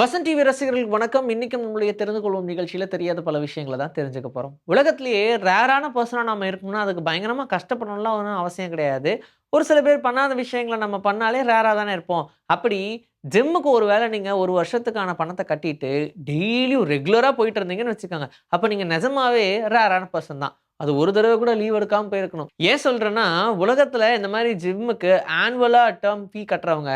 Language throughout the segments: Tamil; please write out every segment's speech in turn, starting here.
வசன் டிவி ரசிகர்களுக்கு வணக்கம். இன்னைக்கும் நம்மளுடைய தெரிந்து கொள்வோம் நிகழ்ச்சியில் தெரியாத பல விஷயங்களை தான் தெரிஞ்சுக்க போகிறோம் உலகத்திலேயே ரேரான பர்சனாக நம்ம இருக்கணும்னா அதுக்கு பயங்கரமாக கஷ்டப்படணும்லாம் ஒன்றும் அவசியம் கிடையாது. ஒரு சில பேர் பண்ணாத விஷயங்களை நம்ம பண்ணாலே ரேராக தானே இருப்போம். அப்படி ஜிம்முக்கு ஒரு வேளை நீங்கள் ஒரு வருஷத்துக்கான பணத்தை கட்டிட்டு டெய்லியும் ரெகுலராக போயிட்டு இருந்தீங்கன்னு வச்சுக்கோங்க. அப்போ நீங்கள் நிஜமாவே ரேரான பர்சன் தான். அது ஒரு தடவை கூட லீவ் எடுக்காமல் போயிருக்கணும். ஏன் சொல்கிறேன்னா உலகத்தில் இந்த மாதிரி ஜிம்முக்கு ஆனுவலாக டேர்ம் ஃபீ கட்டுறவங்க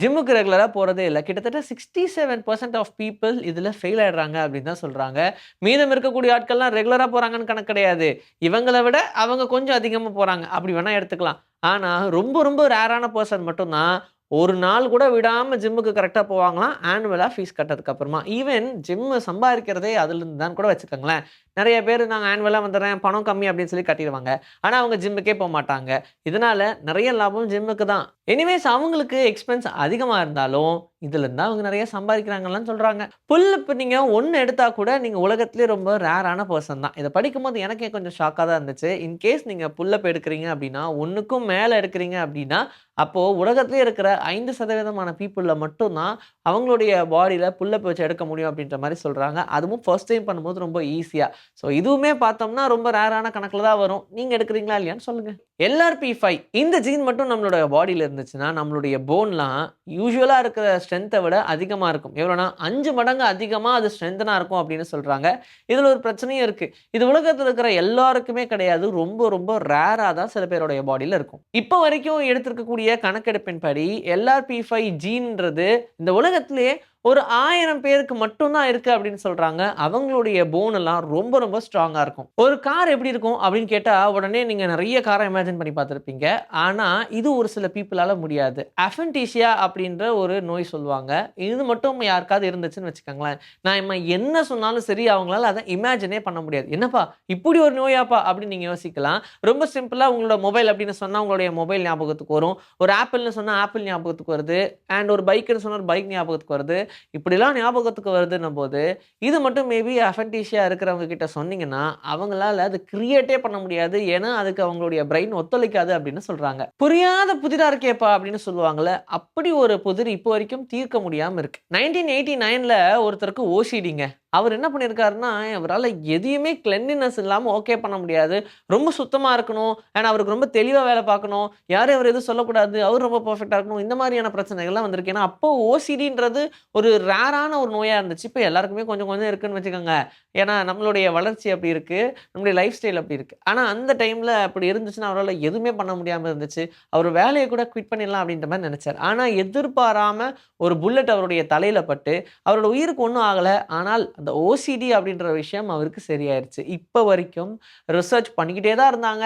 ஜிம்முக்கு ரெகுலராக போகிறதே இல்லை. கிட்டத்தட்ட sixty seven percent of people இதில் ஃபெயில் ஆயிடுறாங்க அப்படின்னு தான் சொல்கிறாங்க மீதம் இருக்கக்கூடிய ஆட்கள்லாம் ரெகுலராக போகிறாங்கன்னு கணக்கு கிடையாது. இவங்களை விட அவங்க கொஞ்சம் அதிகமாக போகிறாங்க அப்படி வேணால் எடுத்துக்கலாம். ஆனால் ரொம்ப ரொம்ப ரேரான பர்சன் மட்டும்தான் ஒரு நாள் கூட விடாமல் ஜிம்முக்கு கரெக்டாக போவாங்களாம். ஆனுவலாக ஃபீஸ் கட்டதுக்கு அப்புறமா. ஈவன் ஜிம்மு சம்பாதிக்கிறதே அதுலேருந்து தான் கூட வச்சுக்கோங்களேன். நிறைய பேர் நாங்கள் ஆனுவலாக வந்துடுறேன் பணம் கம்மி அப்படின்னு சொல்லி கட்டிடுவாங்க. ஆனால் அவங்க ஜிம்முக்கே போக மாட்டாங்க. இதனால் நிறைய லாபம் ஜிம்முக்கு தான். எனிவேஸ் அவங்களுக்கு எக்ஸ்பென்ஸ் அதிகமாக இருந்தாலும் இதுலேருந்து அவங்க நிறைய சம்பாதிக்கிறாங்கலாம் சொல்கிறாங்க புல் இப்போ நீங்கள் ஒன்று எடுத்தால் கூட நீங்கள் உலகத்துலேயே ரொம்ப ரேரான பர்சன் தான். இதை படிக்கும்போது எனக்கே கொஞ்சம் ஷாக்காக தான் இருந்துச்சு. இன்கேஸ் நீங்கள் புல்லப் எடுக்கிறீங்க அப்படின்னா ஒன்றுக்கும் மேலே எடுக்கிறீங்க அப்படின்னா அப்போது உலகத்துலேயே இருக்கிற ஐந்து சதவீதமான பீப்புளில் மட்டும்தான் அவங்களுடைய பாடியில் புல்லப் வச்சு எடுக்க முடியும் அப்படின்ற மாதிரி சொல்கிறாங்க அதுவும் ஃபர்ஸ்ட் டைம் பண்ணும்போது ரொம்ப ஈஸியாக ஸோ இதுவுமே பார்த்தோம்னா ரொம்ப ரேரான கணக்கில் தான் வரும். நீங்கள் எடுக்கிறீங்களா இல்லையான்னு சொல்லுங்கள் எல்ஆர்பி ஃபைவ் இந்த ஜீன் மட்டும் நம்மளோட பாடியில் இருந்துச்சுன்னா நம்மளுடைய போன்லாம் யூஸ்வலாக இருக்கிற ஸ்ட்ரென்த்தை விட அதிகமாக இருக்கும். எவ்வளோனா அஞ்சு மடங்கு அதிகமாக அது ஸ்ட்ரென்த்தனாக இருக்கும் அப்படின்னு சொல்கிறாங்க இதில் ஒரு பிரச்சனையும் இருக்குது இது உலகத்தில் இருக்கிற எல்லாருக்குமே கிடையாது. ரொம்ப ரொம்ப ரேராக தான் சில பேருடைய பாடியில் இருக்கும். இப்போ வரைக்கும் எடுத்திருக்கக்கூடிய கணக்கெடுப்பின்படி எல்ஆர்பி ஃபைவ் ஜீன்றது இந்த உலகத்திலேயே ஒரு ஆயிரம் பேருக்கு மட்டும்தான் இருக்குது அப்படின்னு சொல்கிறாங்க அவங்களுடைய போன் எல்லாம் ரொம்ப ரொம்ப ஸ்ட்ராங்காக இருக்கும். ஒரு கார் எப்படி இருக்கும் அப்படின்னு கேட்டால் உடனே நீங்கள் நிறைய காரை இமேஜின் பண்ணி பார்த்துருப்பீங்க. ஆனால் இது ஒரு சில பீப்புளால் முடியாது. அஃபன்டீஷியா அப்படின்ற ஒரு நோய் சொல்லுவாங்க. இது மட்டும் யாருக்காவது இருந்துச்சுன்னு வச்சுக்கோங்களேன். நான் இம்மா என்ன சொன்னாலும் சரி அவங்களால அதை இமேஜினே பண்ண முடியாது. என்னப்பா இப்படி ஒரு நோயாப்பா அப்படின்னு நீங்கள் யோசிக்கலாம். ரொம்ப சிம்பிளாக உங்களோட மொபைல் அப்படின்னு சொன்னால் உங்களுடைய மொபைல் ஞாபகத்துக்கு வரும். ஒரு ஆப்பிள்னு சொன்னால் ஆப்பிள் ஞாபகத்துக்கு வருது. அண்ட் ஒரு பைக்குன்னு சொன்னால் ஒரு பைக் ஞாபகத்துக்கு வருது. இப்படிலாம் ஞாபகத்துக்கு வருதுன்னும் போது இது மட்டும் மேபி அஃபன்டீஷியா இருக்கிறவங்க கிட்ட சொன்னீங்கன்னா அவங்களால அது கிரியேட்டே பண்ண முடியாது. ஏன்னா அதுக்கு அவங்களுடைய பிரெயின் ஒத்துழைக்காது அப்படின்னு சொல்றாங்க. புரியாத புதிராக இருக்கேப்பா அப்படின்னு சொல்லுவாங்கல்ல அப்படி ஒரு புதிர் இப்போ வரைக்கும் தீர்க்க முடியாம இருக்கு. நைன்டீன் எயிட்டி நைன்ல ஒருத்தருக்கு ஓசிடிங்க அவர் என்ன பண்ணியிருக்காருன்னா அவரால் எதையுமே கிளென்லினஸ் இல்லாமல் ஓகே பண்ண முடியாது. ரொம்ப சுத்தமாக இருக்கணும். அண்ட் அவருக்கு ரொம்ப தெளிவாக வேலை பார்க்கணும். யாரும் அவர் எதுவும் சொல்லக்கூடாது. அவர் ரொம்ப பர்ஃபெக்டாக இருக்கணும். இந்த மாதிரியான பிரச்சனைகள்லாம் வந்திருக்கு. ஏன்னா அப்போ ஓசிடின்றது ஒரு ரேரான ஒரு நோயாக இருந்துச்சு. இப்போ எல்லாருக்குமே கொஞ்சம் கொஞ்சம் இருக்குன்னு வச்சுக்கோங்க. ஏன்னா நம்மளுடைய வளர்ச்சி அப்படி இருக்குது நம்மளுடைய லைஃப் ஸ்டைல் அப்படி இருக்குது ஆனால் அந்த டைமில் அப்படி இருந்துச்சுன்னா அவரால் எதுவுமே பண்ண முடியாமல் இருந்துச்சு. அவர் வேலையை கூட குவிட் பண்ணிடலாம் அப்படின்ற மாதிரி நினச்சார். ஆனால் எதிர்பாராமல் ஒரு புல்லட் அவருடைய தலையில் பட்டு அவரோட உயிருக்கு ஒன்றும் ஆகலை. ஆனால் அந்த ஓசிடி அப்படின்ற விஷயம் அவருக்கு சரியாயிருச்சு. இப்போ வரைக்கும் ரிசர்ச் பண்ணிக்கிட்டே தான் இருந்தாங்க.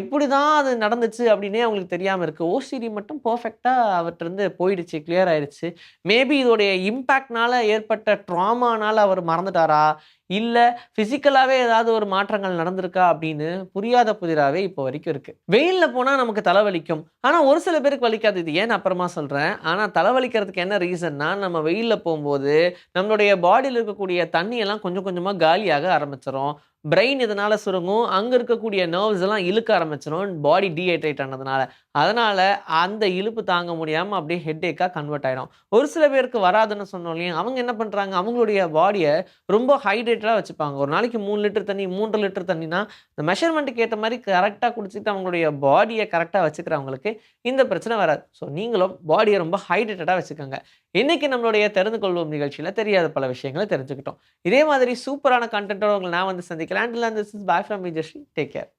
எப்படி தான் அது நடந்துச்சு அப்படின்னே அவங்களுக்கு தெரியாமல் இருக்குது ஓசிடி மட்டும் பர்ஃபெக்டாக அவர்கிட்ட போயிடுச்சு கிளியர் ஆயிடுச்சு மேபி இதோடைய இம் இம்பேக்ட்னால ஏற்பட்ட ட்ராமானால அவர் மறந்துட்டாரா? இல்லை ஃபிசிக்கலாகவே ஏதாவது ஒரு மாற்றங்கள் நடந்திருக்கா அப்படின்னு புரியாத புதிராகவே இப்போ வரைக்கும் இருக்குது வெயிலில் போனால் நமக்கு தலைவலிக்கும். ஆனால் ஒரு சில பேருக்கு வலிக்காது. இது ஏன் அப்புறமா சொல்கிறேன் ஆனால் தலைவலிக்கிறதுக்கு என்ன ரீசன்னா நம்ம வெயிலில் போகும்போது நம்மளுடைய பாடியில் இருக்கக்கூடிய தண்ணியெல்லாம் கொஞ்சம் கொஞ்சமாக காலியாக ஆரம்பிச்சிடும் பிரெயின் இதனால் சுருங்கும். அங்கே இருக்கக்கூடிய நர்வ்ஸ் எல்லாம் இழுக்க ஆரம்பிச்சிடும் பாடி டீஹைட்ரேட் ஆனதுனால. அதனால் அந்த இழுப்பு தாங்க முடியாமல் அப்படியே ஹெட்டேக்காக கன்வெர்ட் ஆகிடும் ஒரு சில பேருக்கு வராதுன்னு சொன்னோம் இல்லையா? அவங்க என்ன பண்ணுறாங்க அவங்களுடைய பாடியை ரொம்ப ஹைட்ரேட்டடாக வச்சுப்பாங்க. ஒரு நாளைக்கு மூணு லிட்டர் தண்ணி மூன்று லிட்டர் தண்ணினா இந்த மெஷர்மெண்ட்டுக்கு ஏற்ற மாதிரி கரெக்டாக குடிச்சிட்டு அவங்களுடைய பாடியை கரெக்டாக வச்சுக்கிறவங்களுக்கு இந்த பிரச்சனை வராது. ஸோ நீங்களும் பாடியை ரொம்ப ஹைட்ரேட்டடாக வச்சுக்கோங்க. இன்னைக்கு நம்மளுடைய தெரிந்து கொள்வோம் நிகழ்ச்சியில் தெரியாத பல விஷயங்களை தெரிஞ்சுக்கிட்டோம். இதே மாதிரி சூப்பரான கண்டென்ட்டோட உங்களை நான் வந்து சந்திக்கிறேன். And this is bye from Vijayashree take care